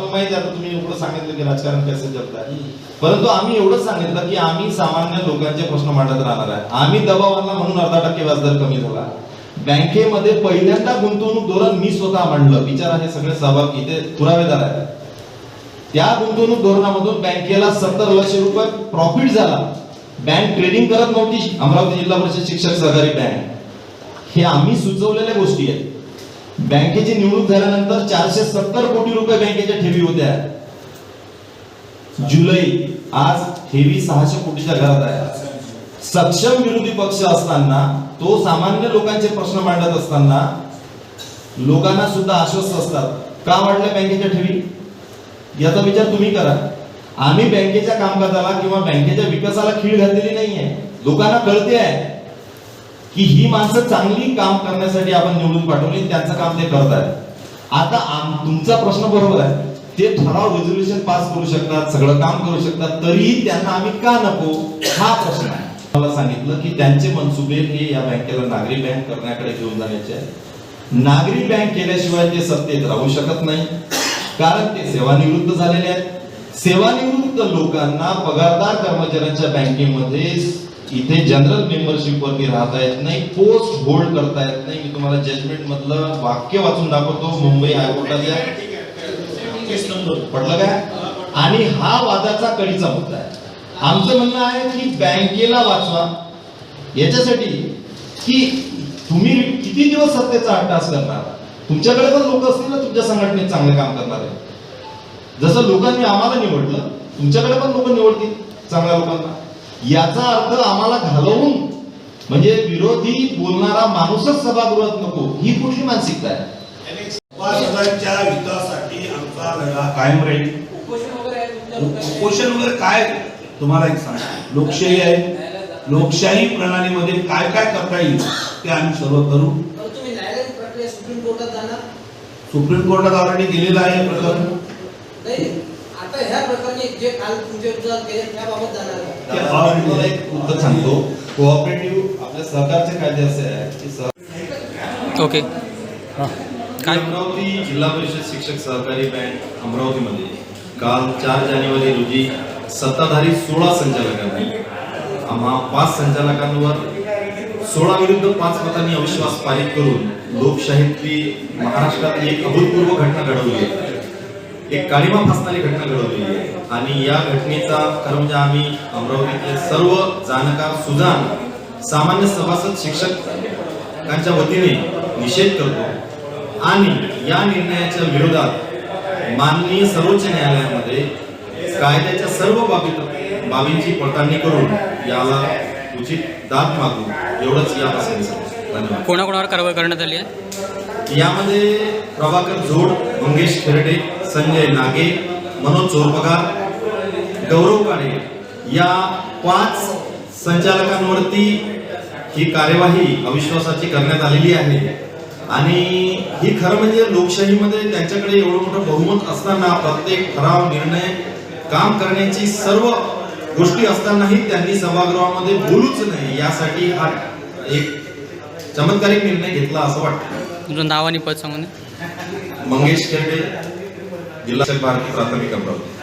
मला माहिती आता तुम्ही एवढं सांगितलं की राजकारण कसं जगताय परंतु आम्ही एवढंच सांगितलं की आम्ही सामान्य लोकांचे प्रश्न मांडत राहणार आहे. आम्ही दबाव आणला म्हणून अर्धा टक्के व्याजदर कमी झाला. बँकेमध्ये पहिल्यांदा गुंतवणूक धोरण मी स्वतः मांडलं. विचार आहे सगळे सहभाग इथे पुरावेदार आहेत. त्या गुंतवणूक धोरणामधून बँकेला सत्तर लक्ष रुपये प्रॉफिट झाला. बँक ट्रेडिंग करत नव्हती अमरावती जिल्हा परिषद शिक्षक सहकारी बँक. हे आम्ही सुचवलेल्या गोष्टी आहेत. बँकेची निवडणूक झाल्यानंतर चारशे सत्तर कोटी रुपये बँकेच्या ठेवी होत्या. जुलै आज ठेवी सहाशे कोटीच्या घरात आहे. सक्षम विरोधी पक्ष असताना तो सामान्य लोकांचे प्रश्न मांडत असताना लोकांना सुद्धा आश्वस्त असतात. का वाढल्या बँकेच्या ठेवी? याचा विचार तुम्ही करा. आम्ही बँकेच्या कामकाजाला किंवा बँकेच्या विकासाला खीळ घातलेली नाहीये. लोकांना कळते आहे. की ही माणसं चांगली काम करण्यासाठी आपण निवडून पाठवली त्यांचं काम ते करत आहेत आता तुमचा प्रश्न बरोबर आहे. ते ठराव रेझोल्युशन पास करू शकतात सगळं काम करू शकतात तरीही त्यांना आम्ही का नको? हा प्रश्न आहे. मला सांगितलं की त्यांचे मनसुबे हे या बँकेला नागरी बँक करण्याकडे घेऊन जाण्याचे आहे नागरी बँक केल्याशिवाय ते सत्तेत राहू शकत नाही कारण ते सेवानिवृत्त झालेले आहेत. सेवानिवृत्त लोकांना पगारदार कर्मचाऱ्यांच्या बँकेमध्ये इथे जनरल मेंबरशिप वरती राहता येत नाही पोस्ट होल्ड करता येत नाही. मी तुम्हाला जजमेंट मधलं वाक्य वाचून दाखवतो मुंबई हायकोर्टाच्या पडलं काय? आणि हा वादाचा कळीचा मुद्दा आहे. आमचं म्हणणं आहे की बँकेला वाचवा. याच्यासाठी की तुम्ही किती दिवस सत्तेचा अट्टास करणार? तुमच्याकडे पण लोक असतील ना तुमच्या संघटनेत चांगले काम करणारे. जसं लोकांनी आम्हाला निवडलं तुमच्याकडे पण लोक निवडतील चांगल्या लोकांना. याचा अर्थ आम्हाला घालवून म्हणजे विरोधी बोलणारा माणूसच सभागृहात नको ही कुठली मानसिकता आहे. सभासदांच्या हितासाठी आमचा लढा कायम राहील. उपोषण वगैरे काय? तुम्हाला एक सांग लोकशाही आहे. लोकशाही प्रणालीमध्ये काय काय करता येईल ते आम्ही सर्व करू. सुप्रीम कोर्टात जाणार? सुप्रीम कोर्टात ऑलरेडी गेलेलं आहे प्रकरण नाही आता ह्या प्रकरणी जे काल तुमच्या विरोधात केले त्याबाबत जाणार का? त्याबाबत मी तुम्हाला एक उत्तर सांगतो. कोऑपरेटिव्ह आपल्या सरकारचे कायदे असे आहे की सह- ओके काय? अमरावती जिल्हा परिषद शिक्षक सहकारी बँक अमरावतीमध्ये काल चार जानेवारी रोजी सत्ताधारी सोळा संचालकांनी आम्हा पाच संचालकांवर सोळा विरुद्ध पाच मतांनी अविश्वास पारित करून लोकशाहीतली महाराष्ट्रातली एक अभूतपूर्व घटना घडवली. आहे एक काळीमा फासणारी घटना घडवली आहे. आणि या घटनेचा खरं म्हणजे आम्ही अमरावतीतले सर्व जाणकार सुजाण सामान्य सभासद शिक्षकांच्या वतीने निषेध करतो. आणि या निर्णयाच्या विरोधात माननीय सर्वोच्च न्यायालयामध्ये कायद्याच्या सर्व बाबी बाबींची पडताळणी करून याला उचित दाद मागू एवढंच या. धन्यवाद. कोणाकोणावर कारवाई करण्यात आली आहे? यामध्ये प्रभाकर जोड मंगेश खेरडे संजय नागे मनोज चोरपगार गौरव काळे या पाच संचालकांवरती ही कार्यवाही अविश्वासाची करण्यात आलेली आहे. आणि ही खरं म्हणजे लोकशाहीमध्ये त्यांच्याकडे एवढं मोठं बहुमत असताना प्रत्येक ठराव निर्णय काम करण्याची सर्व गोष्टी असतानाही त्यांनी सभागृहामध्ये बोलूच नाही यासाठी हा एक चमत्कारिक निर्णय घेतला असं वाटतं. तुमचं नाव आणि पद सांगून. मंगेश खेरडे. जिल्हा भारती प्राथमिक अमरावती